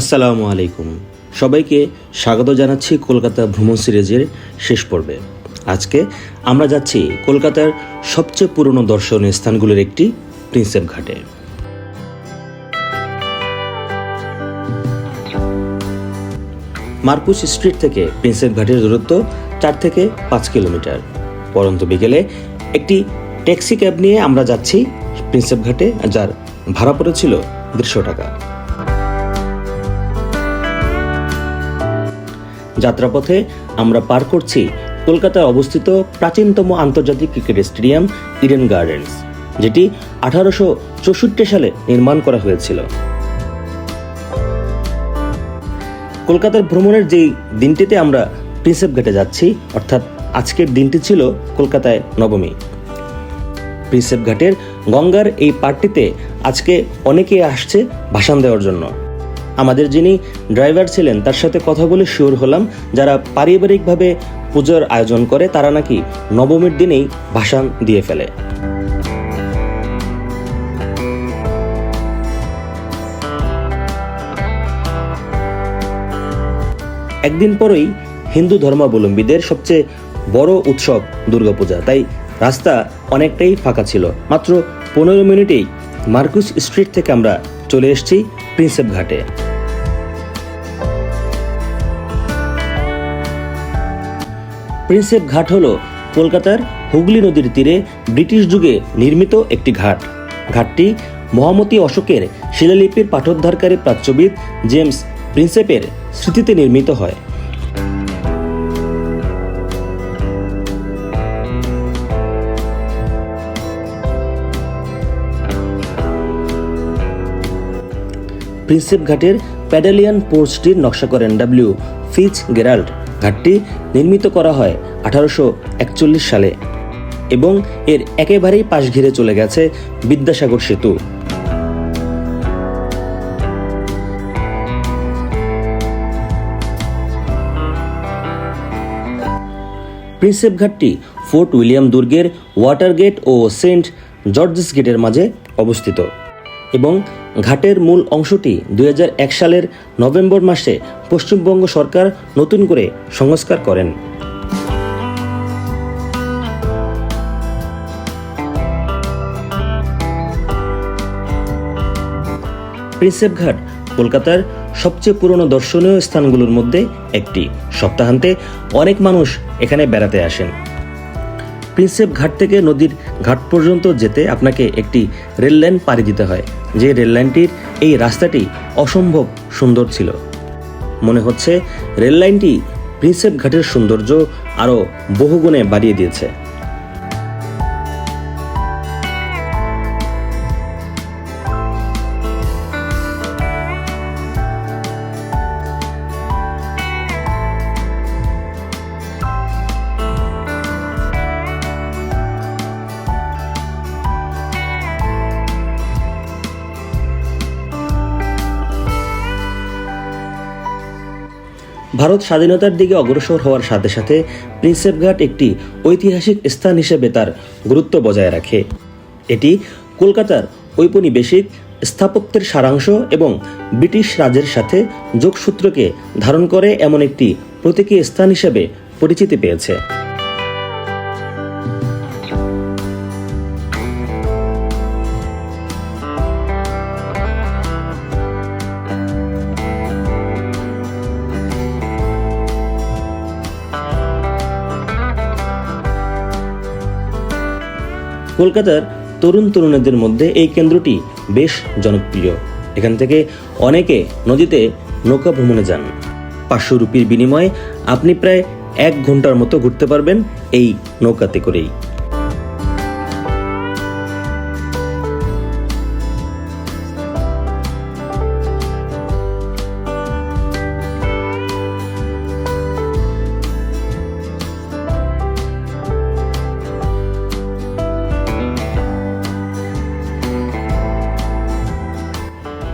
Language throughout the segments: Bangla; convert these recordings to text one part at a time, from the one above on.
আসসালামু আলাইকুম। সবাইকে স্বাগত জানাচ্ছি কলকাতা ভ্রমণ সিরিজের শেষ পর্বে। আজকে আমরা যাচ্ছি কলকাতার সবচেয়ে পুরনো দর্শনীয় স্থানগুলোর একটি প্রিন্সেপ ঘাটে। মার্কুস স্ট্রিট থেকে প্রিন্সেপ ঘাটের দূরত্ব চার থেকে পাঁচ কিলোমিটার। পরন্ত বিকেলে একটি ট্যাক্সি ক্যাব নিয়ে আমরা যাচ্ছি প্রিন্সেপ ঘাটে, যার ভাড়া পড়েছিল দেড়শো টাকা। যাত্রাপথে আমরা পার করছি কলকাতায় অবস্থিত প্রাচীনতম আন্তর্জাতিক ক্রিকেট স্টেডিয়াম ইডেন গার্ডেন্স, যেটি আঠারোশো চৌষট্টি সালে নির্মাণ করা হয়েছিল। কলকাতার ভ্রমণের যেই দিনটিতে আমরা প্রিন্সেপ ঘাটে যাচ্ছি, অর্থাৎ আজকের দিনটি ছিল কলকাতায় নবমী। প্রিন্সেপ ঘাটের গঙ্গার এই পার্টটিতে আজকে অনেকেই আসছে ভাষণ দেওয়ার জন্য। আমাদের যিনি ড্রাইভার ছিলেন, তার সাথে কথা বলে শিওর হলাম, যারা পারিবারিকভাবে পুজোর আয়োজন করে, তারা নাকি নবমীর দিনেই ভাষণ দিয়ে ফেলে। একদিন পরেই হিন্দু ধর্মাবলম্বীদের সবচেয়ে বড় উৎসব দুর্গাপূজা, তাই রাস্তা অনেকটাই ফাঁকা ছিল। মাত্র পনেরো মিনিটেই মার্কুস স্ট্রিট থেকে আমরা চলে এসেছি প্রিন্সেপ ঘাটে প্রিন্সেপ ঘাট হল কলকাতার হুগলি নদীর তীরে ব্রিটিশ যুগে নির্মিত একটি ঘাট। ঘাটটি মহামতি অশোকের শিলালিপির পাঠোদ্ধারকারী প্রাচ্যবিদ জেমস প্রিন্সেপের স্মৃতিতে নির্মিত হয়। প্রিন্সেপ ঘাটের প্যাডেলিয়ান পোর্টসটির নকশা করেন ডাব্লিউ ফিচ গেরাল্ড ঘাটটি নির্মিত করা হয় আঠারোশো একচল্লিশ সালে এবং এর একেবারেই পাশ ঘিরে চলে গেছে বিদ্যাসাগর সেতু। প্রিন্সেপ ঘাটটি ফোর্ট উইলিয়াম দুর্গের ওয়াটার গেট ও সেন্ট জর্জেস গেটের মাঝে অবস্থিত। এবং ঘাটের মূল অংশটি দুই হাজার এক সালের নভেম্বর মাসে পশ্চিমবঙ্গ সরকার নতুন করে সংস্কার করেন। প্রিন্সেপ ঘাট, কলকাতার সবচেয়ে পুরনো দর্শনীয় স্থানগুলোর মধ্যে একটি। সপ্তাহান্তে অনেক মানুষ এখানে বেড়াতে আসেন। প্রিন্সেপ ঘাট থেকে নদীর ঘাট পর্যন্ত যেতে আপনাকে একটি রেল লাইন পাড়ি দিতে হয়। যে রেল লাইনটির এই রাস্তাটি অসম্ভব সুন্দর ছিল। মনে হচ্ছে রেল লাইনটি প্রিন্সেপ ঘাটের সৌন্দর্য আরও বহুগুণে বাড়িয়ে দিয়েছে। ভারত স্বাধীনতার দিকে অগ্রসর হওয়ার সাথে সাথে প্রিন্সেপঘাট একটি ঐতিহাসিক স্থান হিসেবে তার গুরুত্ব বজায় রাখে। এটি কলকাতার ঔপনিবেশিক স্থাপত্যের সারাংশ এবং ব্রিটিশ রাজের সাথে যোগসূত্রকে ধারণ করে এমন একটি প্রতীকী স্থান হিসেবে পরিচিতি পেয়েছে। কলকাতার তরুণ তরুণীদের মধ্যে এই কেন্দ্রটি বেশ জনপ্রিয়। এখান থেকে অনেকে নদীতে নৌকা ভ্রমণে যান। পাঁচশো রুপির বিনিময়ে আপনি প্রায় এক ঘণ্টার মতো ঘুরতে পারবেন এই নৌকাতে করেই।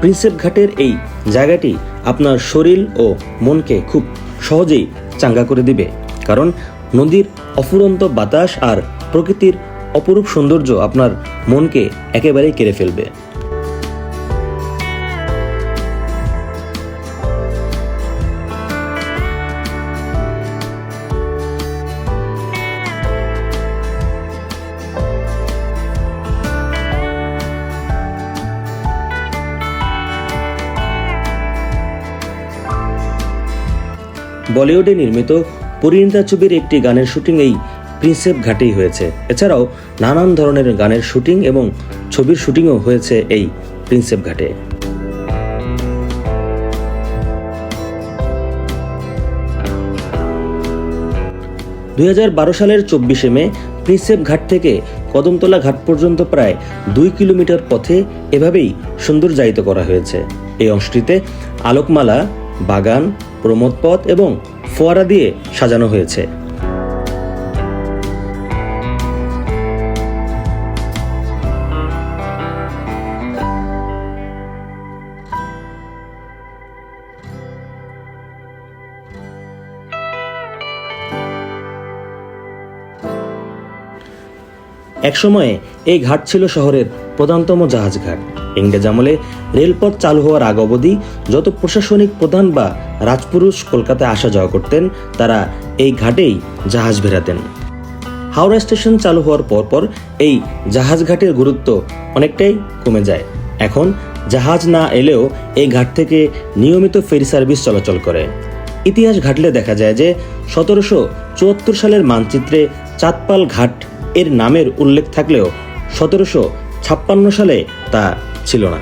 প্রিন্সেপ ঘাটের এই জায়গাটি আপনার শরীর ও মনকে খুব সহজেই চাঙ্গা করে দিবে। কারণ নদীর অফুরন্ত বাতাস আর প্রকৃতির অপরূপ সৌন্দর্য আপনার মনকে একেবারেই কেড়ে ফেলবে। বলিউডে নির্মিত পরিণীতা ছবির একটি গানের শুটিং এই প্রিন্সেপ ঘাটেই হয়েছে। এছাড়াও নানান ধরনের গানের শুটিং এবং ছবির শুটিংও হয়েছে এই প্রিন্সেপ ঘাটে। দুই হাজার বারো সালের চব্বিশে মে, প্রিন্সেপ ঘাট থেকে কদমতলা ঘাট পর্যন্ত প্রায় দুই কিলোমিটার পথে এভাবেই সৌন্দর্যায়িত করা হয়েছে। এই অংশটিতে আলোকমালা বাগান প্রমোদ পথ এবং ফোয়ারা দিয়ে সাজানো হয়েছে। একসময়ে এই ঘাট ছিল শহরের প্রধানতম জাহাজ ঘাট ইংরেজ আমলে রেলপথ চালু হওয়ার আগ অবধি যত প্রশাসনিক প্রধান বা রাজপুরুষ কলকাতায় আসা যাওয়া করতেন, তারা এই ঘাটেই জাহাজ ভেরাতেন হাওড়া স্টেশন চালু হওয়ার পরপর এই জাহাজ ঘাটের গুরুত্ব অনেকটাই কমে যায়। এখন জাহাজ না এলেও এই ঘাট থেকে নিয়মিত ফেরি সার্ভিস চলাচল করে। ইতিহাস ঘাটলে দেখা যায় যে সতেরোশো চুয়াত্তর সালের মানচিত্রে চাঁদপাল ঘাট এর নামের উল্লেখ থাকলেও সতেরোশো ছাপ্পান্ন সালে তা ছিল না।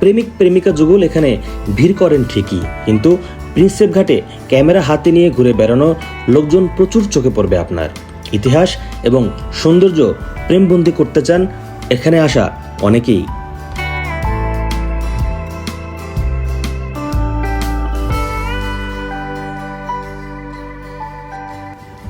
প্রেমিক প্রেমিকা যুগল এখানে ভিড় করেন ঠিকই, কিন্তু প্রিন্সেপ ঘাটে ক্যামেরা হাতে নিয়ে ঘুরে বেড়ানো লোকজন প্রচুর চোখে পড়বে আপনার। ইতিহাস এবং সৌন্দর্য প্রেমবন্দি করতে চান এখানে আসা অনেকেই।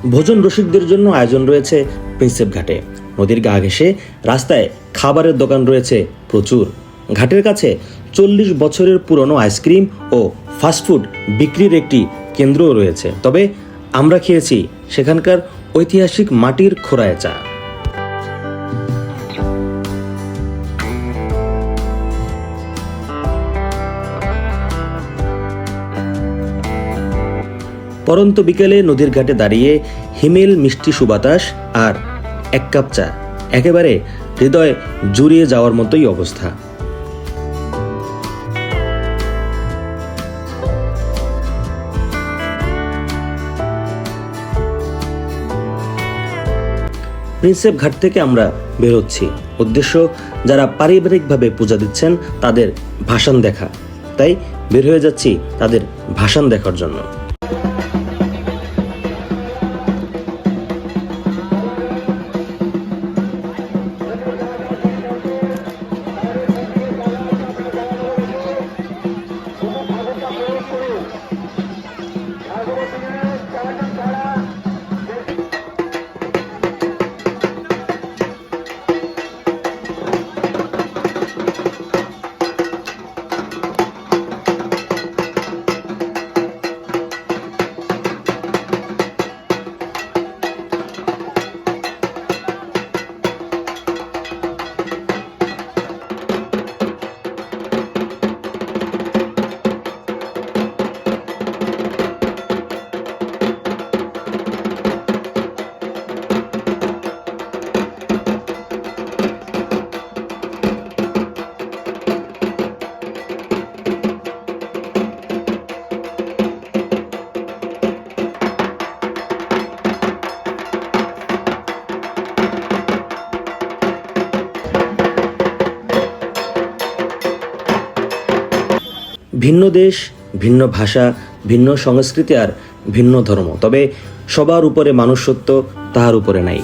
ভোজন রসিকদের জন্য আয়োজন রয়েছে প্রিন্সেপ ঘাটে। নদীর গা ঘেঁষে রাস্তায় খাবারের দোকান রয়েছে প্রচুর। ঘাটের কাছে চল্লিশ বছরের পুরনো আইসক্রিম ও ফাস্টফুড বিক্রির একটি কেন্দ্রও রয়েছে। তবে আমরা খেয়েছি সেখানকার ঐতিহাসিক মাটির খোরায় চা। পরন্ত বিকেলে নদীর ঘাটে দাঁড়িয়ে হিমেল, মিষ্টি সুবাতাস আর এক কাপ চা। একেবারে হৃদয় জুড়িয়ে যাওয়ার মতোই অবস্থা। প্রিন্সেপ ঘাট থেকে আমরা বেরোচ্ছি। উদ্দেশ্য, যারা পারিবারিকভাবে পূজা দিচ্ছেন, তাদের ভাসান দেখা। তাই বের হয়ে যাচ্ছি তাদের ভাসান দেখার জন্য। ভিন্ন দেশ, ভিন্ন ভাষা, ভিন্ন সংস্কৃতি আর ভিন্ন ধর্ম। তবে সবার উপরে মানুষত্ব তাহার উপরে নাই।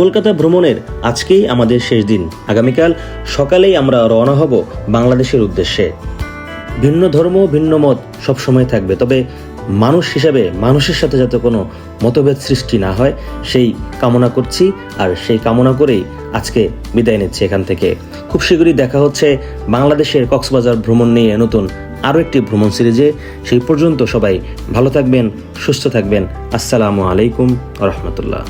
কলকাতা ভ্রমণের আজকেই আমাদের শেষ দিন। আগামীকাল সকালেই আমরা রওনা হব বাংলাদেশের উদ্দেশ্যে। ভিন্ন ধর্ম, ভিন্ন মত সবসময় থাকবে, তবে মানুষ হিসাবে, মানুষের সাথে যাতে কোনো মতভেদ সৃষ্টি না হয়, সেই কামনা করছি, আর সেই কামনা করেই আজকে বিদায় নিচ্ছি এখান থেকে। খুব শীঘ্রই দেখা হচ্ছে বাংলাদেশের কক্সবাজার ভ্রমণ নিয়ে নতুন আরও একটি ভ্রমণ সিরিজে। সেই পর্যন্ত সবাই ভালো থাকবেন, সুস্থ থাকবেন। আসসালামু আলাইকুম রহমতুল্লাহ।